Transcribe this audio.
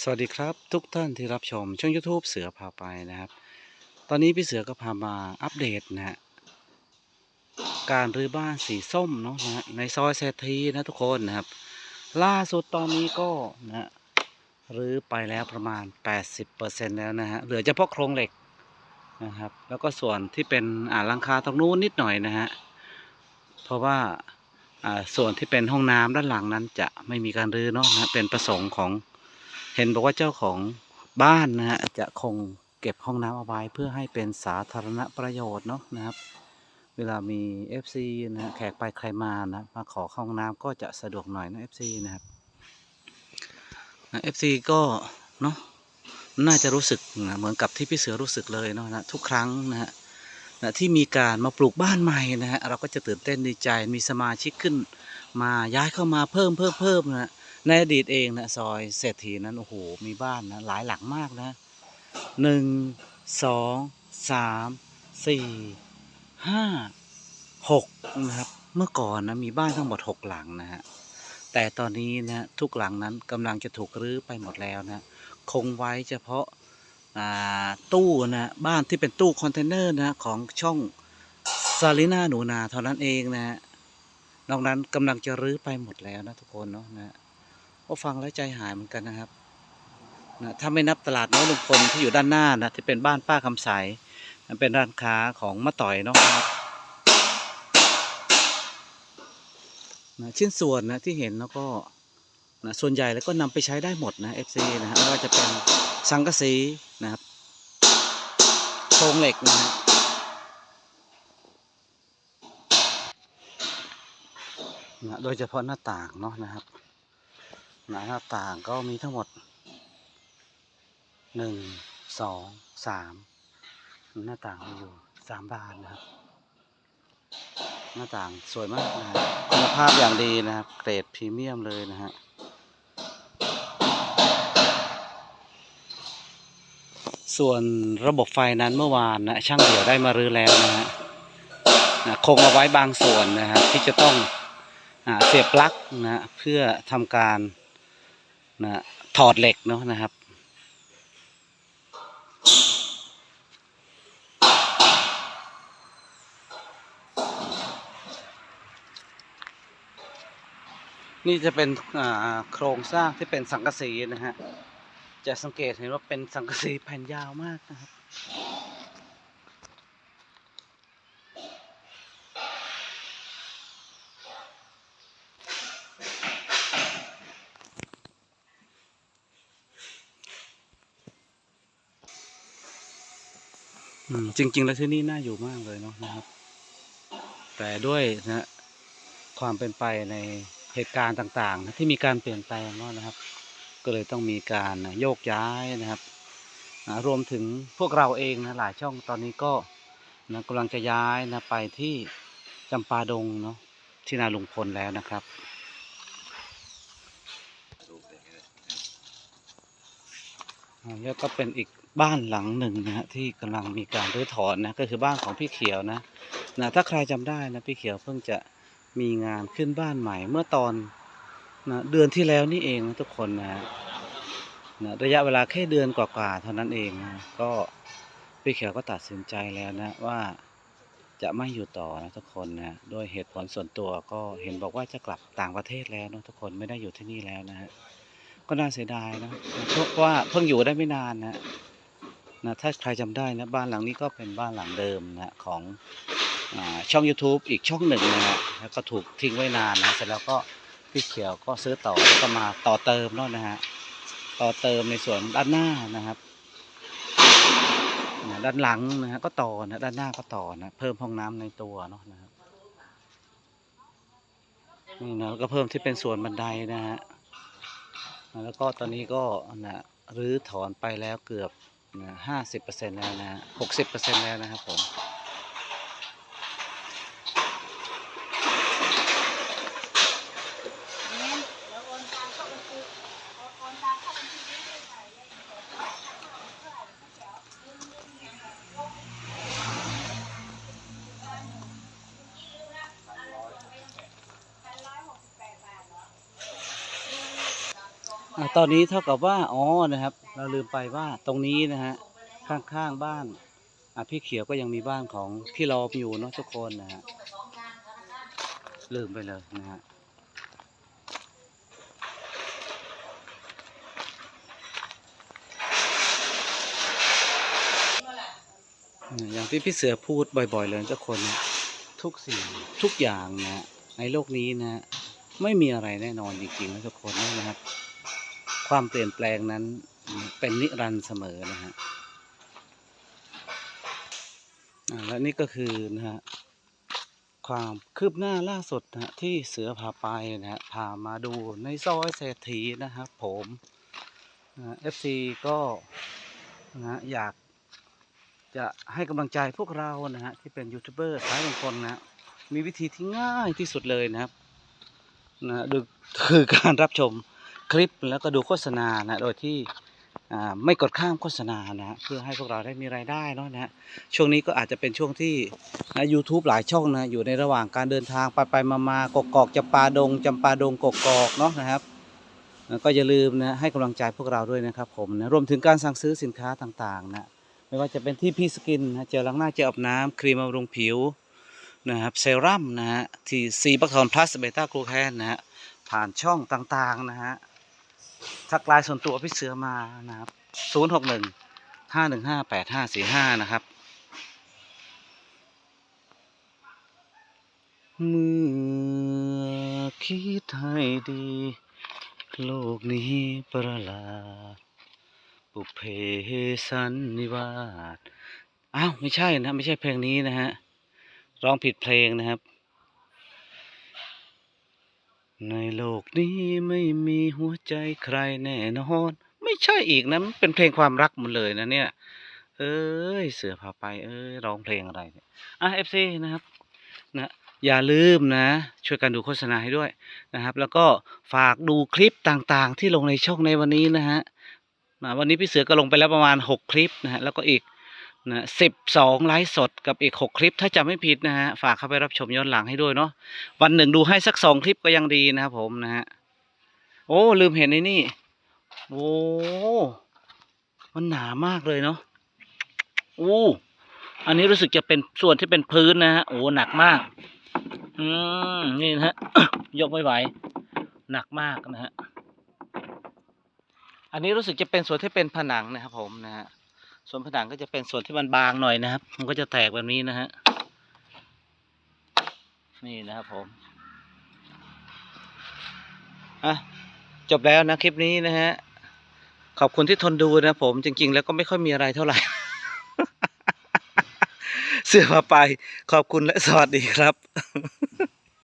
สวัสดีครับทุกท่านที่รับชมช่อง YouTube เสือพาไปนะครับ ตอนนี้พี่เสือก็พามาอัปเดตนะฮะการรื้อบ้านสีส้มเนาะนะฮะในซอยเศรษฐีนะทุกคนนะครับ ล่าสุดตอนนี้ก็นะฮะรื้อไปแล้วประมาณ 80%แล้วนะฮะเหลือเฉพาะโครงเหล็กนะครับ แล้วก็ส่วนที่เป็นอ่าลังคาตรงนู้นนิดหน่อยนะฮะเพราะว่าอ่าส่วนที่เป็นห้องน้ำด้านหลังนั้นจะไม่มีการรื้อเนาะนะเป็นประสงค์ของ เห็นบอกว่าเจ้าของบ้านนะฮะจะคงเก็บห้องน้ำเอาไว้เพื่อให้เป็นสาธารณประโยชน์เนาะนะครับ เวลามี FC นะฮะแขกไปใครมานะมาขอห้องน้ำก็จะสะดวกหน่อยนะ FC นะครับนะ FC ก็เนาะน่าจะรู้สึกนะเหมือนกับที่พี่เสือรู้สึกเลยเนาะนะทุกครั้งนะฮะนะที่มีการมาปลูกบ้านใหม่นะฮะเราก็จะตื่นเต้นดีใจมีสมาชิกขึ้น มาย้ายเข้ามาเพิ่มเพิ่มเพิ่มนะฮะ ในอดีตเองนะซอยเศรษฐีนั้นโอ้โหมีบ้านนะหลายหลังมากนะหนึ่งสองสามสี่ห้าหกนะครับ เมื่อก่อนนะมีบ้านทั้งหมดหกหลังนะฮะแต่ตอนนี้นะทุกหลังนั้นกำลังจะถูกรื้อไปหมดแล้วนะคงไว้เฉพาะาตู้นะบ้านที่เป็นตู้คอนเทนเนอร์นะของช่องซาลิน่าหนูนาเท่านั้นเองนะฮะนอกนั้นกำลังจะรื้อไปหมดแล้วนะทุกคนเนาะนะ ก็ฟังแล้วใจหายเหมือนกันนะครับนะถ้าไม่นับตลาดน้อยลุงพลที่อยู่ด้านหน้านะที่เป็นบ้านป้าคำใสนะเป็นร้านค้าของมะต่อยเนาะครับนะชิ้นส่วนนะที่เห็นแล้วก็นะส่วนใหญ่แล้วก็นำไปใช้ได้หมดนะ FC นะฮะไม่ว่าจะเป็นสังกะสีนะครับโครงเหล็กนะฮะนะโดยเฉพาะหน้าต่างเนาะนะครับ หน้าต่างก็มีทั้งหมดหนึ่งสองสามหน้าต่างมีอยู่สามบานนะครับ หน้าต่างสวยมากนะคุณภาพอย่างดีนะครับ เกรดพรีเมียมเลยนะฮะส่วนระบบไฟนั้นเมื่อวานนะช่างเดี่ยวได้มารื้อแล้วนะฮะนะคงเอาไว้บางส่วนนะครับที่จะต้องอเสียบปลั๊กนะเพื่อทำการ นะถอดเหล็กเนาะนะครับ นี่จะเป็นโครงสร้างที่เป็นสังกะสีนะฮะ จะสังเกตเห็นว่าเป็นสังกะสีแผ่นยาวมากนะครับ จริง ๆ แล้วที่นี่น่าอยู่มากเลยเนาะนะครับ แต่ด้วยนะความเป็นไปในเหตุการณ์ต่างๆนะที่มีการเปลี่ยนแปลงเนาะนะครับ ก็เลยต้องมีการโยกย้ายนะครับอ่ารวมถึงพวกเราเองนะหลายช่องตอนนี้ก็นะกำลังจะย้ายนะไปที่จำปาดงเนาะที่นาลุงพลแล้วนะครับแล้วก็เป็นอีก บ้านหลังหนึ่งนะฮะที่กำลังมีการรื้อถอนนะก็คือบ้านของพี่เขียวนะนะถ้าใครจำได้นะพี่เขียวเพิ่งจะมีงานขึ้นบ้านใหม่เมื่อตอนนะเดือนที่แล้วนี่เองนะทุกคนนะฮะนะระยะเวลาแค่เดือนกว่าๆเท่านั้นเองนะก็พี่เขียวก็ตัดสินใจแล้วนะว่าจะไม่อยู่ต่อนะทุกคนนะด้วยเหตุผลส่วนตัวก็เห็นบอกว่าจะกลับต่างประเทศแล้วนะทุกคนไม่ได้อยู่ที่นี่แล้วนะฮะก็น่าเสียดายนะเพราะว่าเพิ่งอยู่ได้ไม่นานนะ นะถ้าใครจำได้นะบ้านหลังนี้ก็เป็นบ้านหลังเดิมนะของอช่อง YouTube อีกช่องหนึ่งนะฮะแล้วก็ถูกทิ้งไว้นานนะเสร็จแล้วก็พี่เขียวก็ซื้อต่อแล้วก็มาต่อเติมเนาะนะฮะต่อเติมในส่วนด้านหน้านะครับนะด้านหลังนะฮะก็ต่อนะด้านหน้าก็ต่อนะเพิ่มห้องน้ำในตัวเนาะนะครับนี่นะแล้วก็เพิ่มที่เป็นส่วนบันไดนะฮะแล้วก็ตอนนี้ก็นะรื้อถอนไปแล้วเกือบ ห้าสิบเปอร์เซ็นแล้วนะหกสิบเปอร์เซ็นแล้วนะครับผม เนี่ยแล้วโอนตามเข้าบัญชีโอนโอนตามเข้าบัญชีนี้เลยค่ะเนี่ยเท่าไหร่เท่าไหร่เท่าไหร่ลืมลืมอย่างแบบลบพันเมื่อกี้ลืมละอะไรพันร้อยหกสิบแปดบาทเหรอ อะ ตอนนี้เท่ากับว่าอ๋อนะครับ เราลืมไปว่าตรงนี้นะฮะข้างๆบ้านอพี่เขียวก็ยังมีบ้านของพี่รอมอยู่เนาะทุกคนนะฮะลืมไปเลยนะฮะอย่างที่พี่เสือพูดบ่อยๆเลยทุกคนนะทุกสิ่งทุกอย่างนะในโลกนี้นะฮะไม่มีอะไรแน่นอนจริงๆนะทุกคนนะครับ ความเปลี่ยนแปลงนั้นเป็นนิรันดร์เสมอนะฮะอ่าและนี่ก็คือนะฮะความคืบหน้าล่าสุดนะฮะที่เสือพาไปนะฮะพามาดูในซอยเศรษฐีนะครับผมนะเอฟซีก็นะฮะอยากจะให้กำลังใจพวกเรานะฮะที่เป็นยูทูบเบอร์สายลงคนนะฮะมีวิธีที่ง่ายที่สุดเลยนะครับนะฮะดูคือการรับชม คลิปแล้วก็ดูโฆษณานะโดยที่ไม่กดข้ามโฆษณานะเพื่อให้พวกเราได้มีรายได้เนาะนะฮะช่วงนี้ก็อาจจะเป็นช่วงที่นะ YouTube หลายช่องนะอยู่ในระหว่างการเดินทางไปไปมามากกอกจำปาดงจำปาดงกกอกเนาะนะครับแล้วก็อย่าลืมนะให้กำลังใจพวกเราด้วยนะครับผมนะรวมถึงการสั่งซื้อสินค้าต่างๆนะไม่ว่าจะเป็นที่พี่สกินนะเจลล้างหน้าเจลอาบน้ำครีมบำรุงผิวนะครับเซรั่มนะฮะที่ซีบัคทอนพลัสเบต้ากลูแคนนะฮะผ่านช่องต่างๆนะฮะ ทักไลน์ส่วนตัวพี่เสือมานะครับ0 6 1 5 1 5 8 5 4 5นะครับเมื่อคิดให้ดี โลกนี้ประหลาด ปุเพสันนิวาสอ้าว ไม่ใช่นะ ไม่ใช่เพลงนี้นะฮะ ร้องผิดเพลงนะครับ ในโลกนี้ไม่มีหัวใจใครแน่นอน ไม่ใช่อีกนะมันเป็นเพลงความรักหมดเลยนะเนี่ย เอ้ยเสือพาไป เอ้ยร้องเพลงอะไรเนี่ยอะเอฟซีนะครับนะอย่าลืมนะ ช่วยกันดูโฆษณาให้ด้วยนะครับ แล้วก็ฝากดูคลิปต่างๆ ที่ลงในช่องในวันนี้นะฮะนะวันนี้พี่เสือก็ลงไปแล้วประมาณหกคลิปนะฮะแล้วก็อีก นะสิบสองไลฟ์สดกับอีกหกคลิปถ้าจำไม่ผิดนะฮะฝากเข้าไปรับชมย้อนหลังให้ด้วยเนาะวันหนึ่งดูให้สักสองคลิปก็ยังดีนะครับผมนะฮะโอ้ลืมเห็นไอ้นี่โอ้มันหนามากเลยเนาะโอ้อันนี้รู้สึกจะเป็นส่วนที่เป็นพื้นนะฮะโอ้หนักมาก อืมนี่นะฮะยกไม่ไหว หนักมากนะฮะอันนี้รู้สึกจะเป็นส่วนที่เป็นผนังนะครับผมนะฮะ ส่วนผนังก็จะเป็นส่วนที่มันบางหน่อยนะครับ มันก็จะแตกแบบนี้นะฮะนี่นะครับผมอะจบแล้วนะคลิปนี้นะฮะขอบคุณที่ทนดูนะผม จริง ๆ แล้วก็ไม่ค่อยมีอะไรเท่าไหร่ เสื้อมาไป ขอบคุณและสวัสดีครับ